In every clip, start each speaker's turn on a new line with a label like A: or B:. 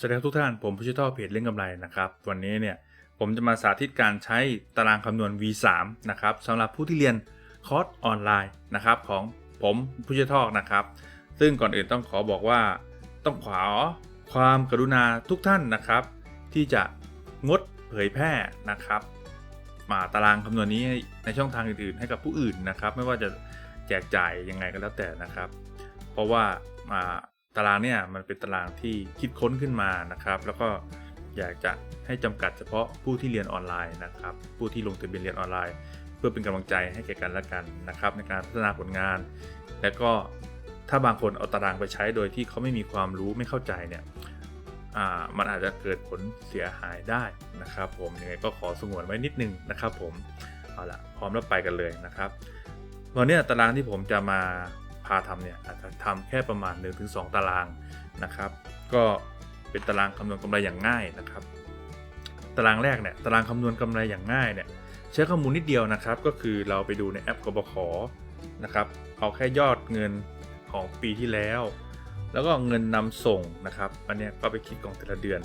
A: สวัสดีครับทุกท่าน ผมผู้ช่วยท่อเพจเล่นกำไรนะครับ วันนี้เนี่ยผมจะมาสาธิตการใช้ตารางคำนวณ V3 นะครับสำหรับผู้ที่เรียนคอร์สออนไลน์นะครับของผมผู้ช่วยท่อนะครับ ซึ่งก่อนอื่นต้องขอบอกว่าต้องขอความกรุณาทุกท่านนะครับ ที่จะงดเผยแพร่นะครับ มาตารางคำนวณนี้ในช่องทางอื่นๆ ให้กับผู้อื่นนะครับ ไม่ว่าจะแจกจ่ายยังไงก็แล้วแต่นะครับ เพราะว่ามา ตารางเนี่ยมันเป็นตารางที่คิดค้นขึ้นมานะครับ แล้วก็อยากจะให้จำกัดเฉพาะผู้ที่เรียนออนไลน์นะครับ ผู้ที่ลงทะเบียนเรียนออนไลน์ เพื่อเป็นกำลังใจให้แก่กันและกันนะครับ ในการพัฒนาผลงาน และก็ถ้าบางคนเอาตารางไปใช้โดยที่เขาไม่มีความรู้ไม่เข้าใจเนี่ยมันอาจจะเกิดผลเสียหายได้นะครับ ผมยังไงก็ขอสงวนไว้นิดนึงนะครับ ผมเอาละพร้อมแล้วไปกันเลยนะครับวันนี้ตารางที่ผมจะมา พาทำเนี่ยอาจจะทำแค่ประมาณ 1-2 ตารางนะครับ ก็เป็นตารางคำนวณกำไรอย่างง่ายนะครับ ตารางแรกเนี่ยตารางคำนวณกำไรอย่างง่ายเนี่ยใช้ข้อมูลนิดเดียวนะครับ ก็คือเราไปดูในแอปกบขนะครับเอาแค่ยอดเงินของปีที่แล้ว แล้วก็เงินนำส่งนะครับอันนี้ก็ไปคิดกองแต่ละเดือน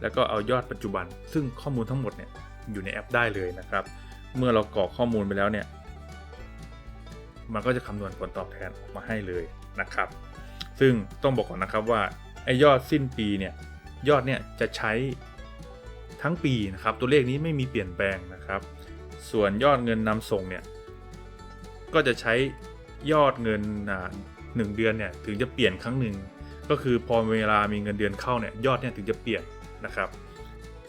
A: แล้วก็เอายอดปัจจุบัน ซึ่งข้อมูลทั้งหมดเนี่ยอยู่ในแอปได้เลยนะครับ เมื่อเรากรอกข้อมูลไปแล้วเนี่ย มันก็จะคำนวณผลตอบแทนออกมาให้เลยนะครับ ซึ่งต้องบอกก่อนนะครับว่าไอ้ยอดสิ้นปีเนี่ยยอดเนี่ยจะใช้ทั้งปีนะครับ ตัวเลขนี้ไม่มีเปลี่ยนแปลงนะครับ ส่วนยอดเงินนำส่งเนี่ยก็จะใช้ยอดเงินอ่าหนึ่งเดือนเนี่ยถึงจะเปลี่ยนครั้งหนึ่งก็คือพอเวลามีเงินเดือนเข้าเนี่ยยอดเนี่ยถึงจะเปลี่ยนนะครับ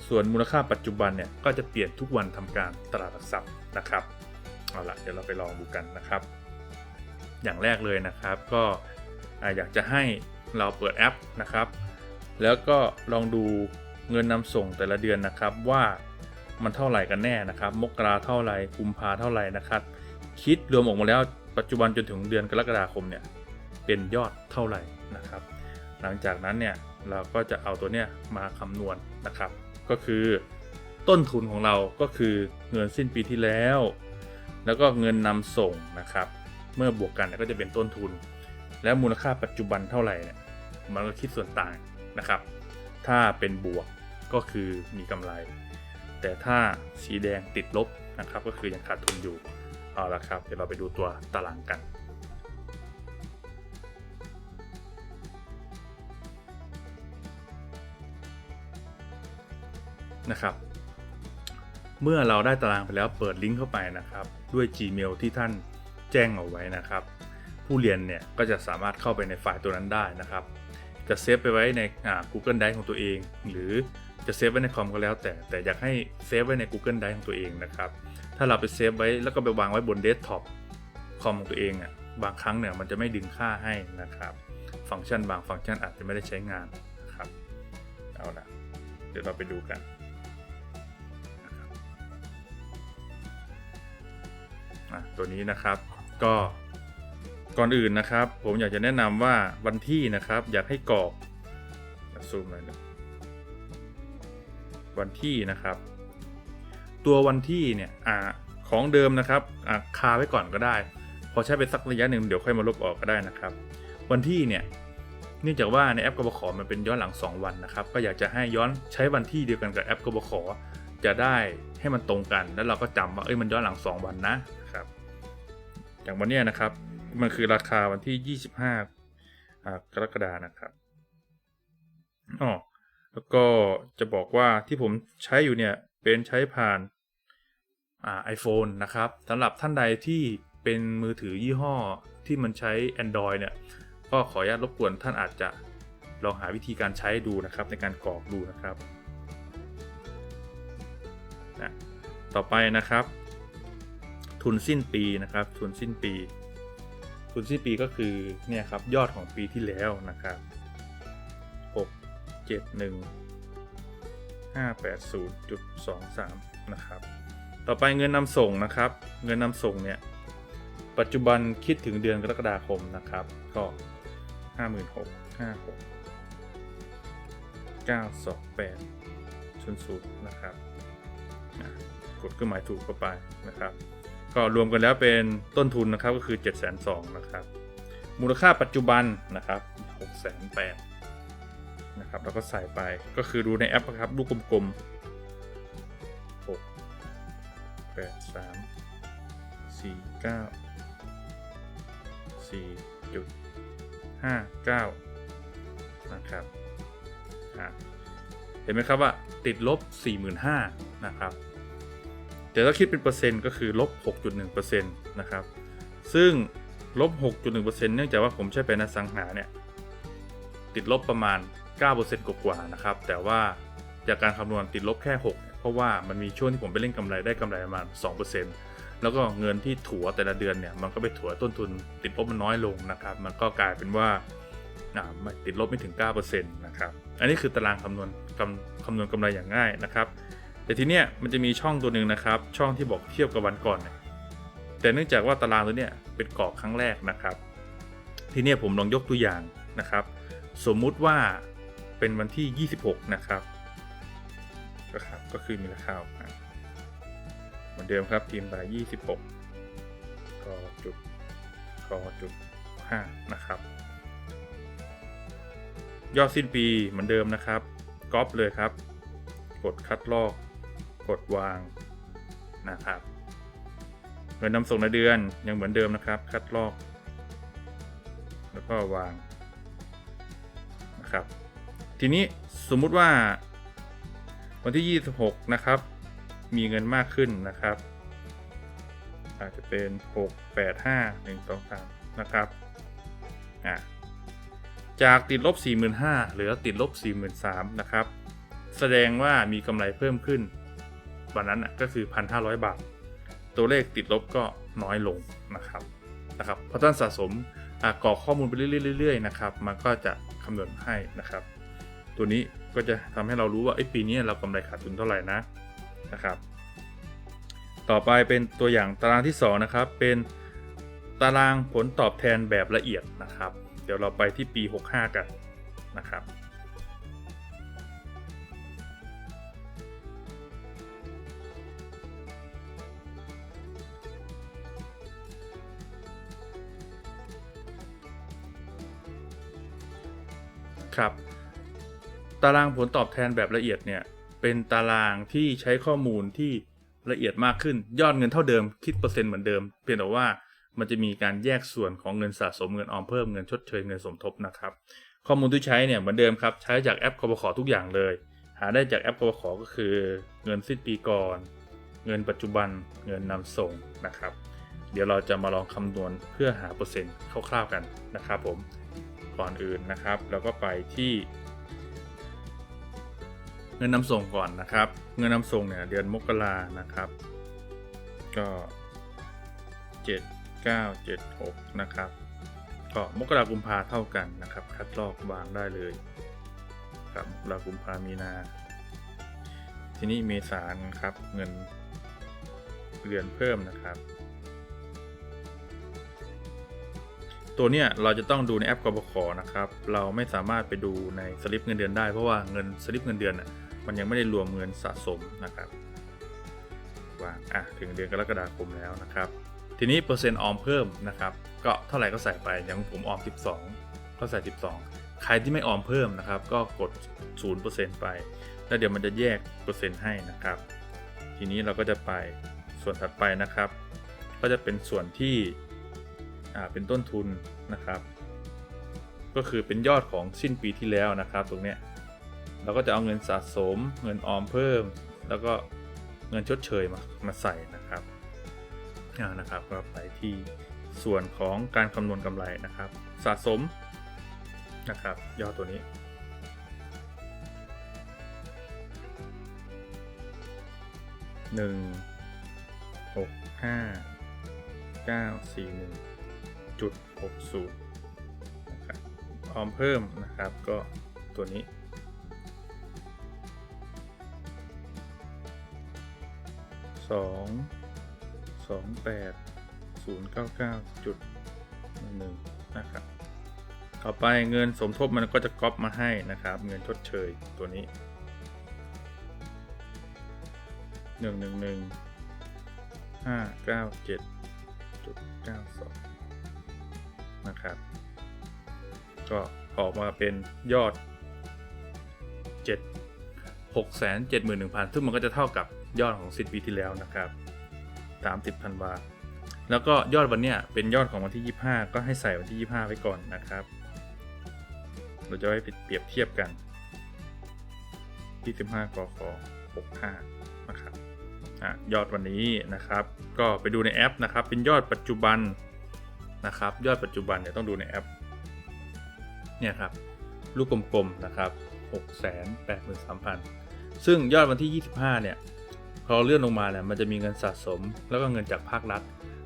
A: ส่วนมูลค่าปัจจุบันเนี่ยก็จะเปลี่ยนทุกวันทำการตลาดหลักทรัพย์นะครับเอาละเดี๋ยวเราไปลองดูกันนะครับ อย่างแรกเลยนะครับ ก็อยากจะให้เราเปิดแอปนะครับ แล้วก็ลองดูเงินนำส่งแต่ละเดือนนะครับว่ามันเท่าไหร่กันแน่นะครับ มกราเท่าไหร่กุมภาเท่าไหร่นะครับ คิดรวมออกมาแล้วปัจจุบันจนถึงเดือนกรกฎาคมเนี่ยเป็นยอดเท่าไหร่นะครับ หลังจากนั้นเนี่ยเราก็จะเอาตัวเนี้ยมาคำนวณนะครับ ก็คือต้นทุนของเราก็คือเงินสิ้นปีที่แล้ว แล้วก็เงินนำส่งนะครับ เมื่อบวกกันก็จะเป็นต้นทุน แล้วมูลค่าปัจจุบันเท่าไหร่เนี่ยมันก็คิดส่วนต่างนะครับ ถ้าเป็นบวกก็คือมีกำไร แต่ถ้าสีแดงติดลบนะครับก็คือยังขาดทุนอยู่เอาละครับ เดี๋ยวเราไปดูตัวตารางกันนะครับ เมื่อเราได้ตารางไปแล้วเปิดลิงก์เข้าไปนะครับ ด้วย Gmail ที่ท่าน แจ้งเอาไว้นะครับ ผู้เรียนเนี่ยก็จะสามารถเข้าไปในไฟล์ตัวนั้นได้นะครับ จะเซฟไปไว้ใน Google Drive ของตัวเอง หรือจะเซฟไว้ในคอมก็แล้วแต่แต่อยากให้เซฟไว้ใน Google Drive ของตัวเองนะครับถ้าเราไปเซฟไว้แล้วก็ไปวางไว้บนเดสก์ท็อปคอมของตัวเองอะบางครั้งเนี่ยมันจะไม่ดึงค่าให้นะครับ ฟังก์ชันบางฟังก์ชันอาจจะไม่ได้ใช้งานนะครับเอาละเดี๋ยวเราไปดูกันตัวนี้นะครับ ก็ก่อนอื่นนะครับ ผมอยากจะแนะนำว่าวันที่นะครับ อยากให้กรอกซูมหน่อยนะวันที่นะครับ ตัววันที่เนี่ยอของเดิมนะครับคาไว้ก่อนก็ได้ พอใช้ไปสักระยะหนึ่งเดี๋ยวค่อยมาลบออกก็ได้นะครับ วันที่เนี่ยเนื่องจากว่าในแอปกบขมันเป็นย้อนหลัง 2 วันนะครับ ก็อยากจะให้ย้อนใช้วันที่เดียวกันกับแอปกบขจะได้ให้มันตรงกัน แล้วเราก็จำว่าเอ้ยมันย้อนหลัง 2 วันนะ อย่างวันนี้นะครับ มันคือราคาวันที่ 25กรกฎานะครับอ๋อแล้วก็จะบอกว่าที่ผมใช้อยู่เนี่ย เป็นใช้ผ่านอ่า iPhone นะครับสำหรับท่านใดที่เป็นมือถือยี่ห้อที่มันใช้ Android เนี่ย ก็ขออนุญาตรบกวนท่านอาจจะลองหาวิธีการใช้ดูนะครับ ในการกรอกดูนะครับนะต่อไปนะครับ ทุนสิ้นปีนะครับ ทุนสิ้นปี ทุนสิ้นปีก็คือเนี่ยครับยอดของปีที่แล้วนะครับ 6 7 1 5 8 0จุด23 นะครับ ต่อไปเงินนำส่งนะครับ เงินนำส่งเนี่ย ปัจจุบันคิดถึงเดือนกรกฎาคมนะครับ ก็ 56 56 928 00 นะครับ กดเครื่องหมายถูกเข้าไปนะครับ ก็รวมกันแล้วเป็นต้นทุนนะครับก็คือ 7 2 0 0 0นะครับ มูลค่าปัจจุบันนะครับ6 8 0 0 0นะครับแล้วก็ใส่ไปก็คือดูในแอปนะครับลูกกลมๆหกแปดสามสี่เก้าสี่จุดห้าเก้านะครับ เห็นไหมครับว่าติดลบ 45,000นะครับ แต่ถ้าคิดเป็นเปอร์เซ็นต์ก็คือลบ 6.1%นะครับ ซึ่งลบ 6.1%เนื่องจากว่าผมใช้เป็นสังหาเนี่ย ติดลบประมาณ 9%กว่าๆนะครับ แต่ว่าจากการคำนวณติดลบแค่ 6 เพราะว่ามันมีช่วงที่ผมไปเล่นกำไรได้กำไรประมาณ 2%แล้วก็เงินที่ถัวแต่ละเดือนเนี่ย มันก็ไปถัวต้นทุนติดลบมันน้อยลงนะครับ มันก็กลายเป็นว่าไม่ติดลบไม่ถึง 9%นะครับ อันนี้คือตารางคำนวณกำคำนวณกำไรอย่างง่ายนะครับ แต่ทีเนี้ยมันจะมีช่องตัวหนึ่งนะครับ ช่องที่บอกเทียบกับวันก่อนเนี่ยแต่เนื่องจากว่าตารางตัวเนี้ยเป็นกรอกครั้งแรกนะครับ ทีเนี้ยผมลองยกตัวอย่างนะครับ สมมุติว่าเป็นวันที่ 26 นะครับก็ครับก็คือมีราคาเหมือนเดิมครับทีมบาย26กอจุดกอจุด5นะครับ ยอดสิ้นปีเหมือนเดิมนะครับก๊อปเลยครับ กดคัดลอก กดวางนะครับเงินนำส่งในเดือนยังเหมือนเดิมนะครับ คัดลอก แล้วก็วางนะครับ ทีนี้สมมุติว่า วันที่ 26 นะครับ มีเงินมากขึ้นนะครับ อาจจะเป็น 6 8 5 1 2 3 นะครับอะจากติดลบ 45,000เหลือติดลบ 43,000นะครับ แสดงว่ามีกำไรเพิ่มขึ้น วันนั้นน่ะก็คือ 1,500 บาท ตัวเลขติดลบก็น้อยลงนะครับนะครับเพราะท่านสะสมอะกรอกข้อมูลไปเรื่อยๆๆนะครับมันก็จะคำนวณให้นะครับ ตัวนี้ก็จะทำให้เรารู้ว่าไอ้ปีนี้เรากำไรขาดทุนเท่าไหร่นะนะครับ ต่อไปเป็นตัวอย่างตารางที่2นะครับเป็นตารางผลตอบแทนแบบละเอียดนะครับ เดี๋ยวเราไปที่ปี 65 กันนะครับ ครับ ตารางผลตอบแทนแบบละเอียดเนี่ยเป็นตารางที่ใช้ข้อมูลที่ละเอียดมากขึ้น ยอดเงินเท่าเดิม คิดเปอร์เซ็นต์เหมือนเดิม เพียงแต่ว่ามันจะมีการแยกส่วนของเงินสะสมเงินออมเพิ่มเงินชดเชยเงินสมทบนะครับ ข้อมูลที่ใช้เนี่ยเหมือนเดิมครับ ใช้จากแอปกบขทุกอย่างเลย หาได้จากแอปกบขก็คือเงินสิ้นปีก่อน เงินปัจจุบันเงินนำส่งนะครับ เดี๋ยวเราจะมาลองคำนวณเพื่อหาเปอร์เซ็นต์คร่าวๆกันนะครับผม ก่อนอื่นนะครับเราก็ไปที่ เงินนำส่งก่อนนะครับ เงินนำส่งเนี่ยเดือนมกรานะครับ ก็ 7 9 7 6 นะครับ ก็มกรากุมภาเท่ากันนะครับ คัดลอกวางได้เลยครับมกรากุมภามีนา ทีนี้เมษานครับเงินเดือนเพิ่มนะครับ ตัวเนี้ยเราจะต้องดูในแอปกบขนะครับ เราไม่สามารถไปดูในสลิปเงินเดือนได้เพราะว่าเงินสลิปเงินเดือนน่ะมันยังไม่ได้รวมเงินสะสมนะครับวางอะถึงเดือนกรกฎาคมแล้วนะครับ ทีนี้เปอร์เซ็นต์ออมเพิ่มนะครับ ก็เท่าไหร่ก็ใส่ไปอย่างผมออม 12 ก็ใส่ 12 ใครที่ไม่ออมเพิ่มนะครับ ก็กด 0%ไป แล้วเดี๋ยวมันจะแยกเปอร์เซ็นต์ให้นะครับ ทีนี้เราก็จะไปส่วนถัดไปนะครับ ก็จะเป็นส่วนที่ เป็นต้นทุนนะครับ ก็คือเป็นยอดของสิ้นปีที่แล้วนะครับ ตรงเนี้ยเราก็จะเอาเงินสะสม เงินออมเพิ่ม แล้วก็เงินชดเชยมามาใส่นะครับอ่านะครับก็ไปที่ส่วนของการคำนวณกำไรนะครับ สะสมนะครับยอดตัวนี้หนึ่งหกห้าเก้าสี่หนึ่ง 0.60นะครับพร้อมเพิ่มนะครับก็ตัวนี้ 2 2 8 0 9 9 1นะครับต่อไปเงินสมทบมันก็จะก๊อปมาให้นะครับ เงินทดเชยตัวนี้ 1 1 1 5 9 7 9 2 นะครับ ก็ออกมาเป็นยอด6 7 1 1 0 0 0 ซึ่งมันก็จะเท่ากับยอดของสิปีที่แล้วนะครับ30ธันวาแล้วก็ยอดวันเนี้ยเป็นยอดของวันที่ 25 ก็ให้ใส่วันที่ 25 ไว้ก่อนนะครับ เราจะไว้เปรียบเทียบกัน25กค65นะครับอยอดวันนี้นะครับ ก็ไปดูในแอปนะครับ เป็นยอดปัจจุบัน นะครับ ยอดปัจจุบันเนี่ยต้องดูในแอป เนี่ยครับ ลูกกลมๆนะครับ683,000 ซึ่งยอดวันที่ 25 เนี่ย พอเลื่อนลงมาเนี่ย มันจะมีเงินสะสม แล้วก็เงินจากภาครัฐ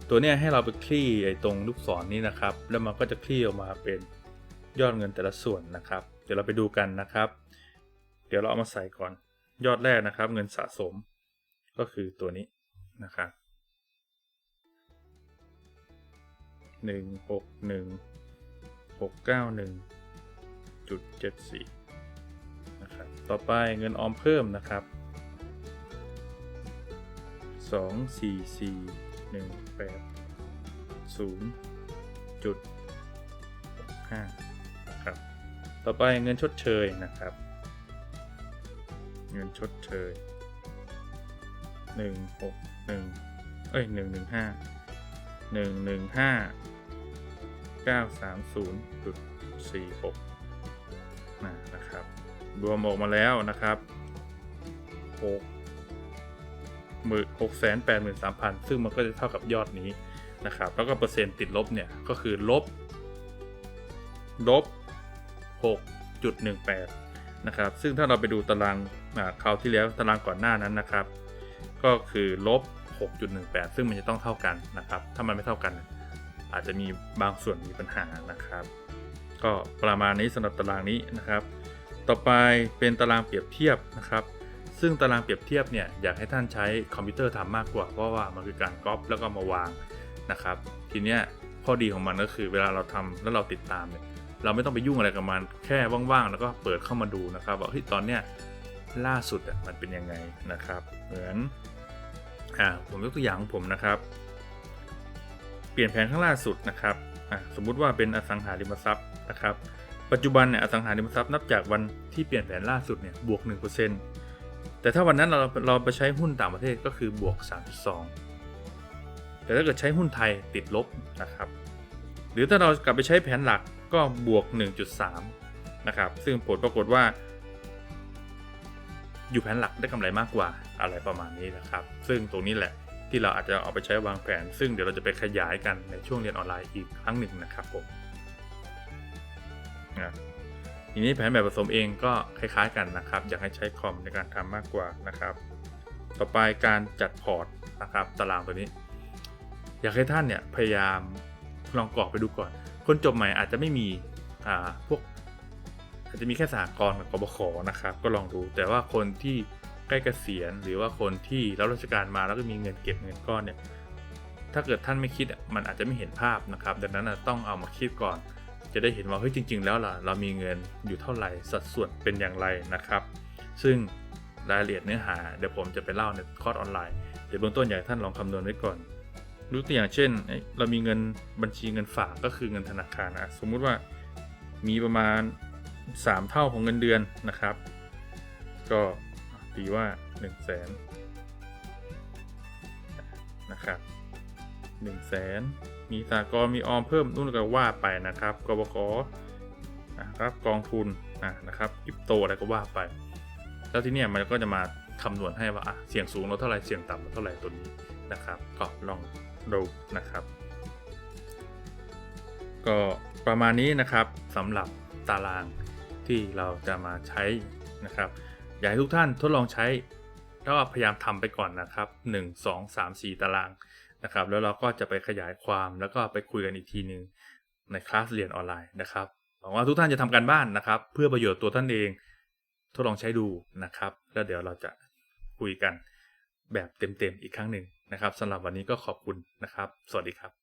A: ตัวเนี้ยให้เราไปคลี่ไอ้ตรงลูกศรนนี้นะครับ แล้วมันก็จะคลี่ออกมาเป็นยอดเงินแต่ละส่วนนะครับ เดี๋ยวเราไปดูกันนะครับ เดี๋ยวเราเอามาใส่ก่อน ยอดแรกนะครับ เงินสะสม ก็คือตัวนี้นะครับ หนึ่งหกหนึ่งหกเก้าหนึ่งจุดเจ็ดสี่นะครับต่อไปเงินออมเพิ่มนะครับสองสี่สี่หนึ่งแปดศูนย์จุดห้าครับต่อไปเงินชดเชยนะครับ เงินชดเชยหนึ่งหกหนึ่งเอ้ยหนึ่ งหนึ่งห้าหนึ่งหนึ่งห้าเก้าสามศูนย์จุดสี่หกนะครับ รวมออกมาแล้วนะครับหกหมื่นหกแสนแปดหมื่นสามพันซึ่งมันก็จะเท่ากับยอดนี้นะครับ แล้วก็เปอร์เซ็นต์ติดลบเนี่ย ก็คือลบ ลบหกจุดหนึ่งแปดนะครับ ซึ่งถ้าเราไปดูตารางคราวที่แล้วตารางก่อนหน้านั้นนะครับ ก็คือลบ 6.18 ซึ่งมันจะต้องเท่ากันนะครับ ถ้ามันไม่เท่ากัน อาจจะมีบางส่วนมีปัญหานะครับ ก็ประมาณนี้สำหรับตารางนี้นะครับ ต่อไปเป็นตารางเปรียบเทียบนะครับ ซึ่งตารางเปรียบเทียบเนี่ยอยากให้ท่านใช้คอมพิวเตอร์ทำมากกว่าเพราะว่ามันคือการก๊อปแล้วก็มาวางนะครับ ทีเนี้ยข้อดีของมันก็คือเวลาเราทำแล้วเราติดตามเนี่ยเราไม่ต้องไปยุ่งอะไรกับมันแค่ว่างๆ แล้วก็เปิดเข้ามาดูนะครับว่าเฮ้ยตอนเนี้ยล่าสุดอะมันเป็นยังไงนะครับ เหมือนอ่าผมยกตัวอย่างของผมนะครับ เปลี่ยนแผนข้างล่าสุดนะครับสมมุติว่าเป็นอสังหาริมทรัพย์นะครับ ปัจจุบันเนี่ยอสังหาริมทรัพย์นับจากวันที่เปลี่ยนแผนล่าสุดเนี่ยบวก 1%แต่ถ้าวันนั้นเราเราไปใช้หุ้นต่างประเทศก็คือบวก 3.2 แต่ถ้าเกิดใช้หุ้นไทยติดลบนะครับ หรือถ้าเรากลับไปใช้แผนหลักก็บวก 1.3 นะครับ ซึ่งผลปรากฏว่า อยู่แผนหลักได้กำไรมากกว่าอะไรประมาณนี้นะครับ ซึ่งตรงนี้แหละ ที่เราอาจจะเอาไปใช้วางแผน ซึ่งเดี๋ยวเราจะไปขยายกันในช่วงเรียนออนไลน์อีกครั้งหนึ่งนะครับผมนะทีนี้แผนแบบผสมเองก็คล้ายๆกันนะครับ อยากให้ใช้คอมในการทำมากกว่านะครับ ต่อไปการจัดพอร์ตนะครับตารางตัวนี้ อยากให้ท่านเนี่ยพยายามลองกรอกไปดูก่อน คนจบใหม่อาจจะไม่มีอ่าพวก อาจจะมีแค่สหกรณ์กับกบขนะครับ ก็ลองดู แต่ว่าคนที่ ใกล้เกษียณหรือว่าคนที่รับราชการมาแล้วก็มีเงินเก็บเงินก้อนเนี่ยถ้าเกิดท่านไม่คิดมันอาจจะไม่เห็นภาพนะครับ ดังนั้นต้องเอามาคิดก่อน จะได้เห็นว่าเฮ้ยจริง ๆ แล้วล่ะเรามีเงินอยู่เท่าไหร่สัดส่วนเป็นอย่างไรนะครับ ซึ่งรายละเอียดเนื้อหาเดี๋ยวผมจะไปเล่าในคอร์สออนไลน์เดี๋ยวเบื้องต้นอยากให้ท่านลองคำนวณไว้ก่อนยกตัวอย่างเช่นเอ้ยเรามีเงินบัญชีเงินฝากก็คือเงินธนาคารนะสมมุติว่ามีประมาณ 3 เท่าของเงินเดือนนะครับ ก็ ตีว่า 1 0 0 0 0แสนนะครับ1 0 0 0 0แสนมีสากลมีออมเพิ่มนู่นก็ว่าไปนะครับกบขนะครับกองทุนอะนะครับคริปโตอะไรก็ว่าไป แล้วที่เนี่ยมันก็จะมาคำนวณให้ว่าเสี่ยงสูงเราเท่าไหร่เสี่ยงต่ำเราเท่าไหร่ตัวนี้นะครับ ก็ลองดูนะครับ ก็ประมาณนี้นะครับสำหรับตารางที่เราจะมาใช้นะครับ อยากให้ทุกท่านทดลองใช้แล้วก็พยายามทำไปก่อนนะครับ 1 2 3 4 ตารางนะครับ แล้วเราก็จะไปขยายความแล้วก็ไปคุยกันอีกทีหนึ่งในคลาสเรียนออนไลน์นะครับหวังว่าทุกท่านจะทำการบ้านนะครับ เพื่อประโยชน์ตัวท่านเอง ทดลองใช้ดูนะครับ แล้วเดี๋ยวเราจะคุยกันแบบเต็มๆอีกครั้งหนึ่งนะครับสำหรับวันนี้ก็ขอบคุณนะครับ สวัสดีครับ